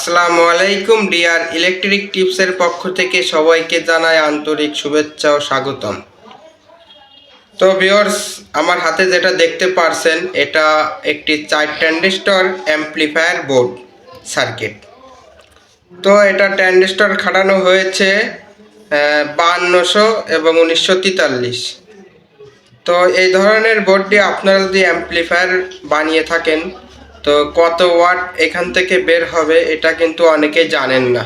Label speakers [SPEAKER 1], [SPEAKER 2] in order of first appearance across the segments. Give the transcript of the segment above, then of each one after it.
[SPEAKER 1] আসসালামু আলাইকুম deer electric টিপসের পক্ষ থেকে সবাইকে জানাই আন্তরিক শুভেচ্ছা ও স্বাগতম। তো ভিউয়ার্স, আমার হাতে যেটা দেখতে পারছেন, এটা একটি চার ট্যান্ডিস্টর অ্যাম্পলিফায়ার বোর্ড সার্কিট। তো এটা ট্যান্ডিস্টর খাটানো হয়েছে বাহান্নশো এবং উনিশশো তেতাল্লিশ। তো এই ধরনের বোর্ডটি আপনারা যদি অ্যাম্পলিফায়ার বানিয়ে থাকেন তো কত ওয়াট এখান থেকে বের হবে এটা কিন্তু অনেকেই জানেন না।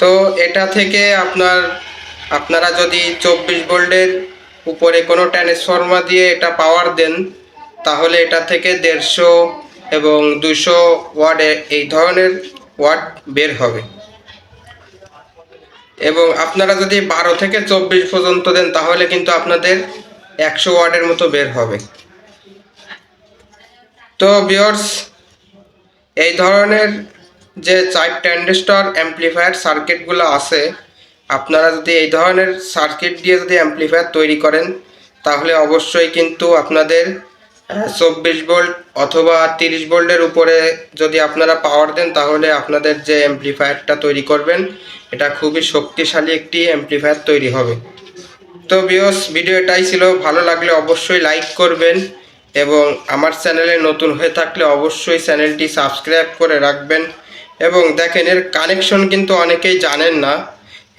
[SPEAKER 1] তো এটা থেকে আপনার, আপনারা যদি চব্বিশ ভোল্টের উপরে কোনো ট্রান্সফর্মার দিয়ে এটা পাওয়ার দেন, তাহলে এটা থেকে দেড়শো এবং দুশো ওয়ার্ডে এই ধরনের ওয়াট বের হবে। এবং আপনারা যদি বারো থেকে চব্বিশ পর্যন্ত দেন, তাহলে কিন্তু আপনাদের একশো ওয়ার্ডের মতো বের হবে। তো বিয়ার্স এই ধরনের যে চার ট্যান্ডেস্টর অ্যাম্পলিফায়ার সার্কিটগুলো আছে, আপনারা যদি এই ধরনের সার্কিট দিয়ে যদি অ্যাম্পলিফায়ার তৈরি করেন, তাহলে অবশ্যই কিন্তু আপনাদের চব্বিশ ভোল্ট অথবা তিরিশ ভোল্টের উপরে যদি আপনারা পাওয়ার দেন, তাহলে আপনাদের যে অ্যাম্পলিফায়ারটা তৈরি করবেন, এটা খুবই শক্তিশালী একটি অ্যাম্পলিফায়ার তৈরি হবে। তো বিয়স ভিডিও এটাই ছিল। ভালো লাগলে অবশ্যই লাইক করবেন। এবং আমার চ্যানেলে নতুন হয়ে থাকলে অবশ্যই চ্যানেলটি সাবস্ক্রাইব করে রাখবেন। এবং দেখেন, এর কানেকশন কিন্তু অনেকেই জানেন না।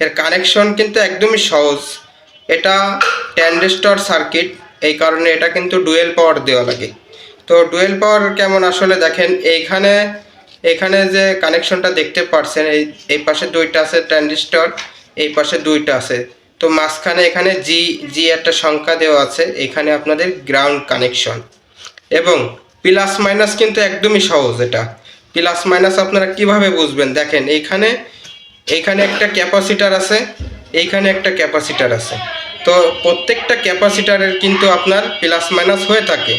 [SPEAKER 1] এর কানেকশন কিন্তু একদমই সহজ। এটা ট্যান্ডেস্টর সার্কিট এই কারণে এটা কিন্তু ডুয়েল পাওয়ার দেওয়া লাগে। তো ডুয়েল পাওয়ার কেমন? আসলে দেখেন, এইখানে, এখানে যে কানেকশনটা দেখতে পারছেন, এই এই পাশে দুইটা আছে ট্যান্ডিস্টর এই পাশে দুইটা আছে। তো মাঝখানে এখানে জি জি একটা সংখ্যা দেওয়া আছে, এখানে আপনাদের গ্রাউন্ড কানেকশন এবং প্লাস মাইনাস কিন্তু একদমই সহজ এটা। প্লাস মাইনাস আপনারা কীভাবে বুঝবেন? দেখেন এইখানে এইখানে একটা ক্যাপাসিটার আছে এইখানে একটা ক্যাপাসিটার আছে। তো প্রত্যেকটা ক্যাপাসিটারের কিন্তু আপনার প্লাস মাইনাস হয়ে থাকে।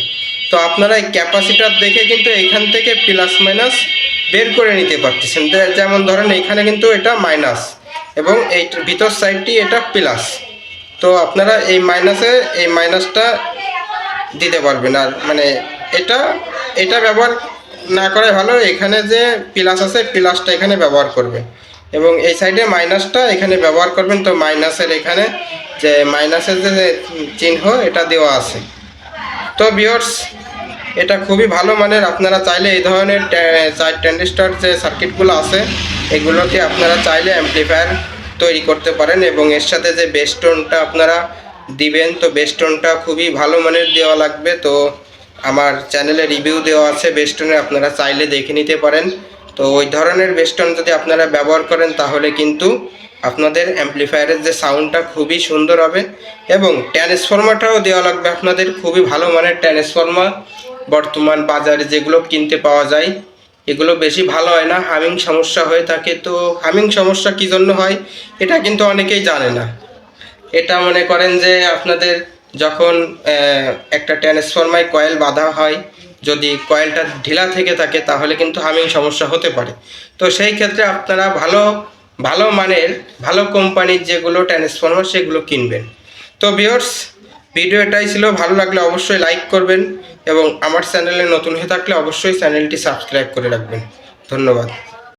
[SPEAKER 1] তো আপনারা এই ক্যাপাসিটার দেখে কিন্তু এইখান থেকে প্লাস মাইনাস বের করে নিতে পারতেছেন। যেমন ধরেন এখানে কিন্তু এটা মাইনাস এবং এই ভিতর সাইডটি এটা প্লাস তো আপনারা এই মাইনাসে এই মাইনাসটা দিতে পারবেন। আর মানে এটা এটা ব্যবহার না করাই ভালো, এখানে যে প্লাস আছে প্লাসটা এখানে ব্যবহার করবেন। এবং এই সাইডে মাইনাসটা এখানে ব্যবহার করবেন। তো মাইনাসের এখানে যে মাইনাসের যে চিহ্ন, এটা দেওয়া আছে। তো বিয়ার্স এটা খুবই ভালো মানের। আপনারা চাইলে এই ধরনের ট্যান্ডিস্টার যে সার্কিটগুলো আছে, এগুলোকে আপনারা চাইলে অ্যাম্পলিফায়ার তৈরি করতে পারেন এবং এর সাথে যে বেস্টনটা আপনারা দিবেন, তো বেস্টনটা খুবই ভালো মানের দেওয়া লাগবে। তো আমার চ্যানেলে রিভিউ দেওয়া আছে বেস্টনে আপনারা চাইলে দেখে নিতে পারেন। তো ওই ধরনের বেস্টন যদি আপনারা ব্যবহার করেন, তাহলে কিন্তু আপনাদের অ্যাম্পলিফায়ারের যে সাউন্ডটা খুবই সুন্দর হবে এবং ট্রান্সফর্মারটাও দেওয়া লাগবে আপনাদের, খুবই ভালো মানের ট্রান্সফর্মার বর্তমান বাজারে যেগুলো কিনতে পাওয়া যায়, এগুলো বেশি ভালো হয় না। হামিং সমস্যা হয়ে থাকে। তো হামিং সমস্যা কী জন্য হয়, এটা কিন্তু অনেকেই জানে না। এটা মনে করেন যে আপনাদের যখন একটা ট্রান্সফরমায় কয়েল বাঁধা হয়, যদি কয়েলটা ঢিলা থেকে থাকে, তাহলে কিন্তু হামিং সমস্যা হতে পারে। তো সেই ক্ষেত্রে আপনারা ভালো ভালো মানের, ভালো কোম্পানির যেগুলো ট্রান্সফরমার, সেগুলো কিনবেন। তো ভিওর্স ভিডিও এটাই ছিল, ভালো লাগলে অবশ্যই লাইক করবেন এবং আমার চ্যানেলে নতুন হয়ে থাকলে অবশ্যই চ্যানেলটি সাবস্ক্রাইব করে রাখবেন। ধন্যবাদ।